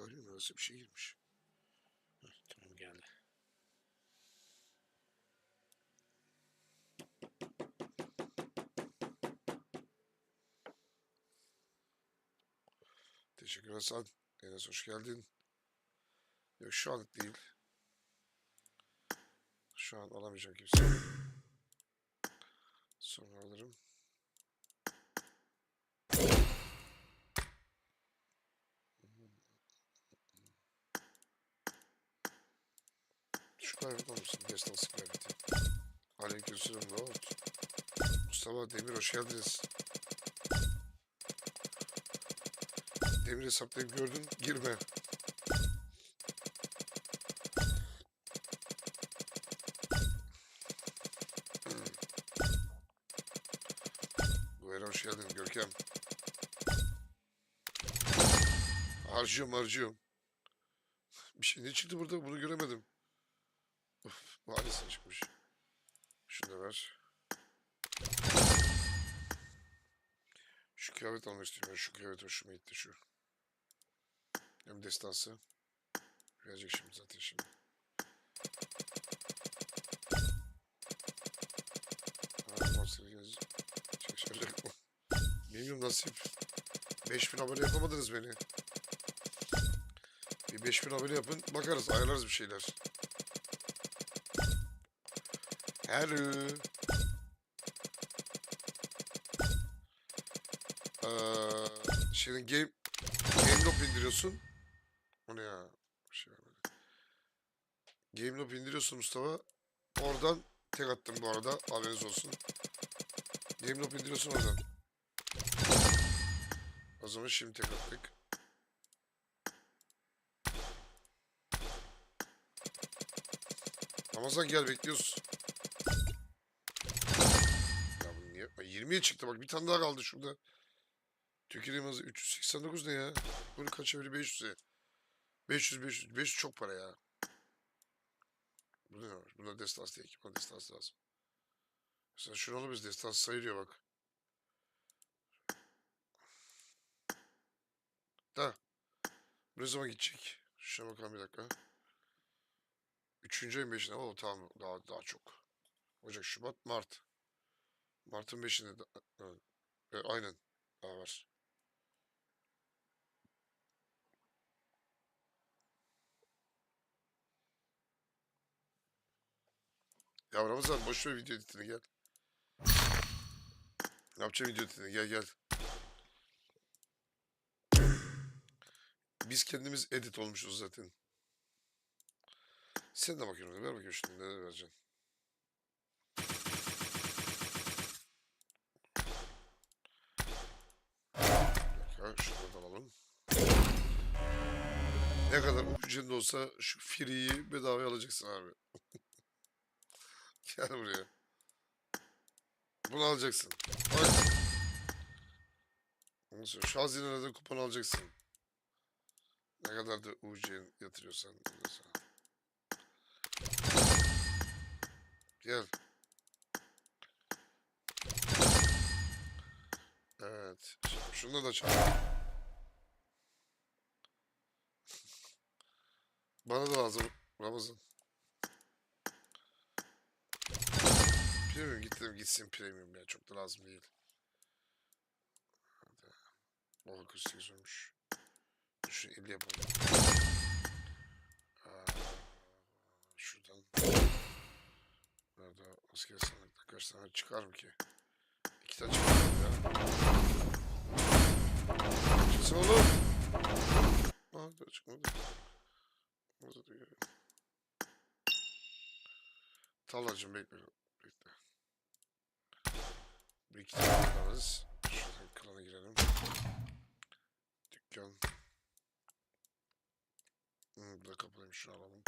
Nasıl bir şey girmiş? Tamam geldi. Teşekkür Hasan. Enes hoş geldin. Yok şu anlık değil. Şu an alamayacağım kimse. Sonra alırım. Almışsın. Destansı kıyafeti. Aleykümselam ne oldu? Mustafa Demir hoş geldiniz. Demir hesaplayıp gördün girme. Buyurun hoş geldin Görkem. Harcıyorum harcıyorum. Bir şey ne çıktı burada bunu göremedim. Maalesef çıkmış. Şunu ver. Şu kıyafet almak istiyorum. Şu kıyafet hoşuma gitti şu. Hem destansı. Verecek şimdi zaten şimdi. Şaşıracak mı? Bilmiyorum nasip. 5000 abone yapamadınız beni. Bir 5000 abone yapın. Bakarız ayarlarız bir şeyler. Hello. Ee, şimdi game game loop indiriyorsun. O ne ya? Bir şey vermedi. Game loop indiriyorsun Mustafa. Oradan tek attım bu arada. Haberiniz olsun. Game loop indiriyorsun oradan. O zaman şimdi tek attık. Ramazan gel bekliyoruz. Ay, 20'ye çıktı bak bir tane daha kaldı şurada. Tüküreyim hızı 389 ne ya? Bunu kaç evri 500'e? 500 500 500 çok para ya. Bu ne var? Bunda destans değil ki. Buna destans lazım. Mesela şunu alırız destans sayılıyor bak. Da. Bu ne zaman gidecek? Şuna bakalım bir dakika. Üçüncü ayın beşinde. Oo tamam daha daha çok. Ocak, Şubat, Mart. Mart'ın beşinde. de- evet. E, aynen. Daha var. Ya Ramazan boş ver video editini gel. Ne yapacağım video editini gel gel. Biz kendimiz edit olmuşuz zaten. Sen de bakıyorum. Ver bakayım şimdi neler vereceksin. Bir da alalım. Ne kadar ucunda olsa şu free'yi bedavaya alacaksın abi. Gel buraya. Bunu alacaksın. Bak. Şu hazinelerde kupon alacaksın. Ne kadar da UC yatırıyorsan. Gel. Şunu da çal. Bana da lazım Ramazan. Premium gittim gitsin premium ya çok da lazım değil. Hadi. Oha 48 olmuş. Şunu 50 yapalım. Şuradan. Nerede asker sandıkta kaç tane çıkar mı ki? İki tane çıkar ya. Çıksın oğlum. Aa çıkmadı. Da görüyorum. Tallacım bekle. Bekle. Bir iki tane alırız. Şuradan klana girelim. Dükkan. Hmm, bu da kapalıymış şunu alalım.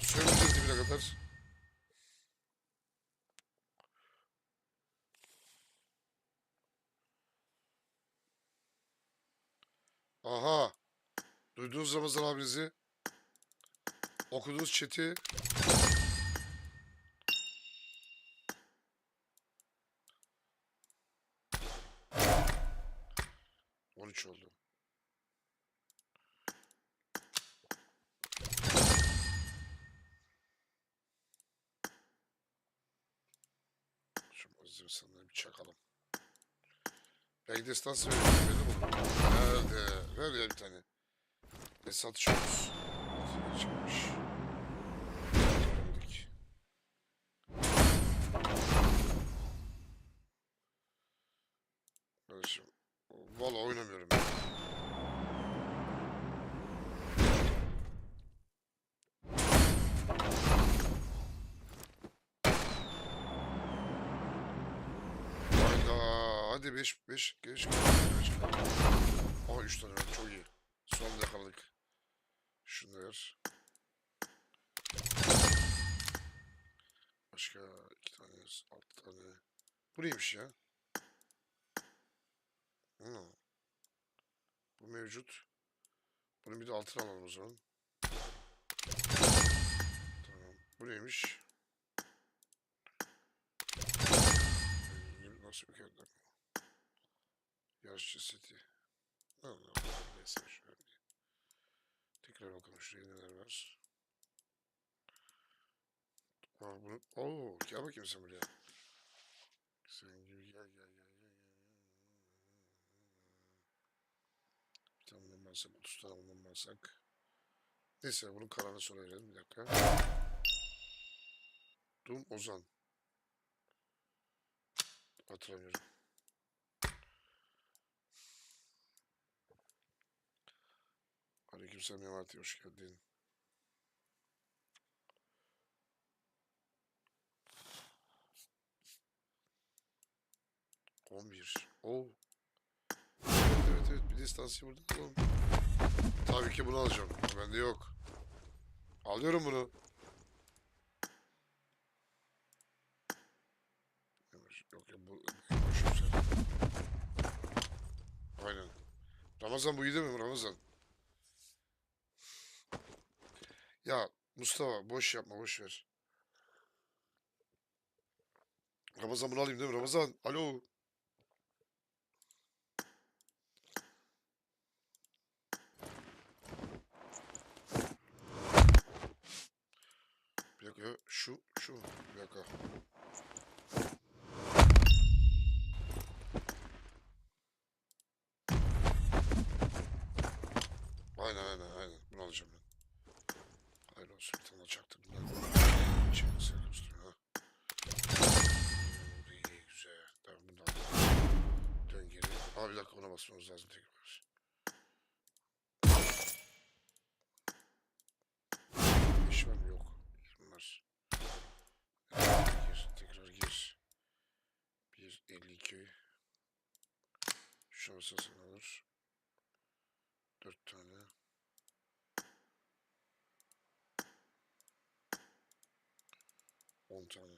Söyleyeceğiz dibine kadar. Duyduğunuz Ramazan abinizi, okuduğunuz chat'i On üç oldu. Şu mazlum sanırım çakalım. Belki destansı verelim. Nerede? Ver ya bir tane. Ne satışıyoruz? Çıkmış. Göremedik. Kardeşim. Valla oynamıyorum. Hayda. Hadi 5 5 geç. Aha 3 tane. Çok iyi. Son yakaladık. Şunu ver. Başka iki tane, altı tane. Bu neymiş ya? Hmm. Bu mevcut. Bunun bir de altını alalım o zaman. Tamam. Bu neymiş? Nasıl bir kağıt? Yarışçı seti. Allah Allah. Neyse şöyle. Tekrar bakalım neler var. Aa, bunu... Oo, gel bakayım sen buraya. Sen gibi gel gel gel gel. Bir tane bundan bassak, 30 tane bundan bassak. Neyse bunun kararını sonra verelim bir dakika. Dum Ozan. Hatırlamıyorum. Aleykümselam Memati hoş geldin. On bir. Oo. Evet evet evet bir distansı burada alalım. Tabii ki bunu alacağım. Bende yok. Alıyorum bunu. Yok ya bu. Aynen. Ramazan bu iyi değil mi Ramazan? Ya Mustafa boş yapma boş ver. Ramazan bunu alayım değil mi Ramazan? Alo. Bir dakika. Şu, şu. Bir dakika. Basmamız lazım tekrar. Yok. Bunlar. Gir. Tekrar gir. 1.52 Şansasını alır. 4 tane. On tane.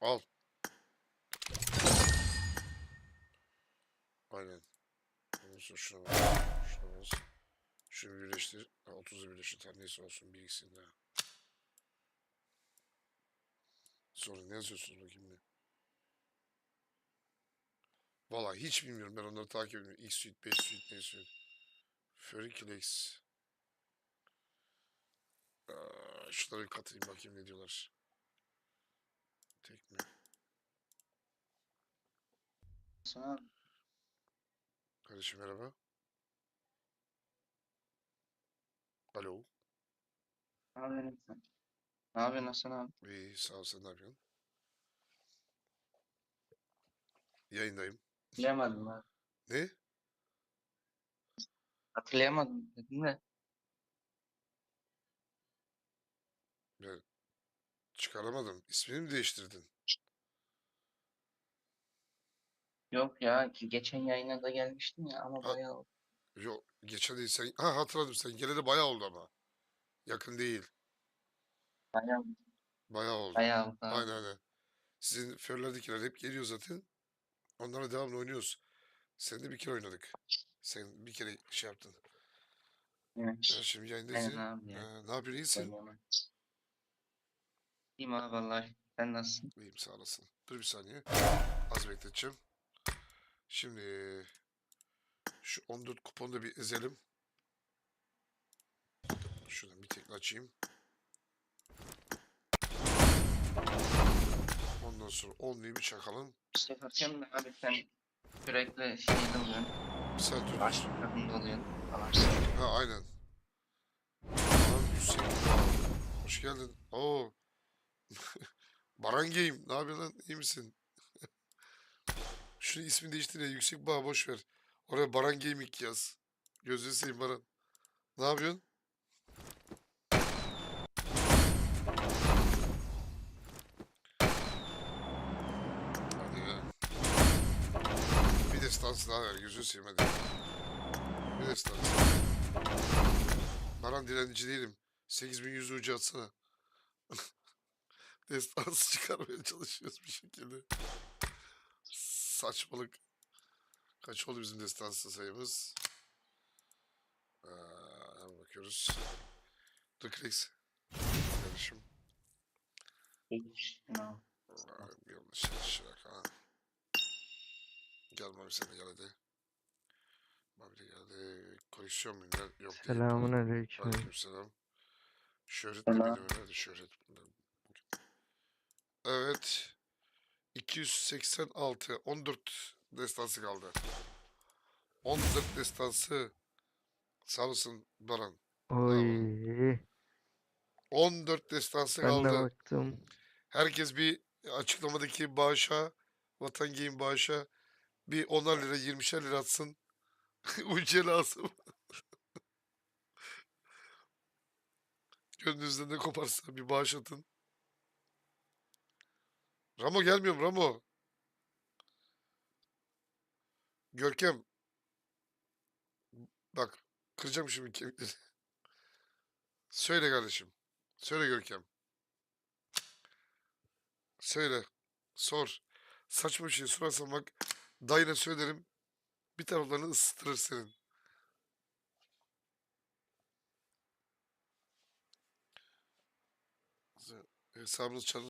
Al. Aynen. Sonra şuna. Şuna bas. Şunu birleştir. Ha, 30'u birleştir. Neyse olsun. Bir ikisini daha. Sonra ne yazıyorsunuz bakayım bir. Vallahi hiç bilmiyorum. Ben onları takip etmiyorum. X suite, 5 suite, ne suite. Ferriclex. Şunları katayım bakayım ne diyorlar. Tekme. Sana Kardeşim merhaba. Alo. ne yapıyorsun? Ne yapıyorsun Hasan abi? İyi sağ ol sen ne yapıyorsun? Yayındayım. Hatırlayamadım abi. Ne? Hatırlayamadım dedim de. Ben çıkaramadım. İsmini mi değiştirdin? Yok ya ki geçen yayına da gelmiştin ya ama Ha. bayağı oldu. Yok geçen değil sen. Ha hatırladım sen geleli bayağı oldu ama. Yakın değil. Bayağı, Bayağı oldu. bayağı oldu abi. Aynen aynen. Sizin Ferrari'dekiler hep geliyor zaten. Onlara devamlı oynuyoruz. Sen de bir kere oynadık. Sen bir kere şey yaptın. Evet. Ben şimdi yayındayız ya. abi ya. Ha, ne yapıyorsun iyisin? Oynuyorum. İyiyim abi vallahi. Sen nasılsın? İyiyim sağ olasın. Dur bir saniye. Az bekleteceğim. Şimdi şu 14 kuponu da bir ezelim. Şuradan bir tekrar açayım. Ondan sonra onluyu bir çakalım. İşte de abi sen sürekli şeyde oluyorsun. Sen dur. Başka takımda oluyorsun. Ha aynen. Baran Hüseyin. Hoş geldin. Oo. Baran Game. Ne yapıyorsun lan? İyi misin? Şunun ismini değiştir ya. Yüksek bağ boş ver. Oraya Baran Gaming yaz. Gözünü seveyim Baran. Ne yapıyorsun? Hadi ya. Bir destansı daha ver. Gözünü seveyim hadi. Bir destansı. Baran dilenci değilim. 8100 ucu atsana. Destansı çıkarmaya çalışıyoruz bir şekilde. Saçmalık. Kaç oldu bizim destansı sayımız? Ee, hemen bakıyoruz. The. Kardeşim. Hiç. No. Yanlış yanlış ha. Gel Mami sen de gel hadi. Mami de geldi. Koleksiyon mu? Yok değil. Selamun aleyküm. Şöhret de Selam. şöhret. bunlar bugün. Evet. 286. 14 destansı kaldı. 14 destansı. Olasın Baran. Oy. 14 destansı Ben de kaldı. baktım. Herkes bir açıklamadaki bağışa, Vatan Game bağışa bir 10'ar lira 20'şer lira atsın. Ucuya lazım. Gönlünüzden ne koparsa bir bağış atın. Ramo gelmiyorum Ramo. Görkem. Bak kıracağım şimdi kemikleri. Söyle kardeşim. Söyle Görkem. Söyle. Sor. Saçma bir şey sorarsan bak dayına söylerim. Bir taraflarını ısıtırır senin. Hesabınız çalın.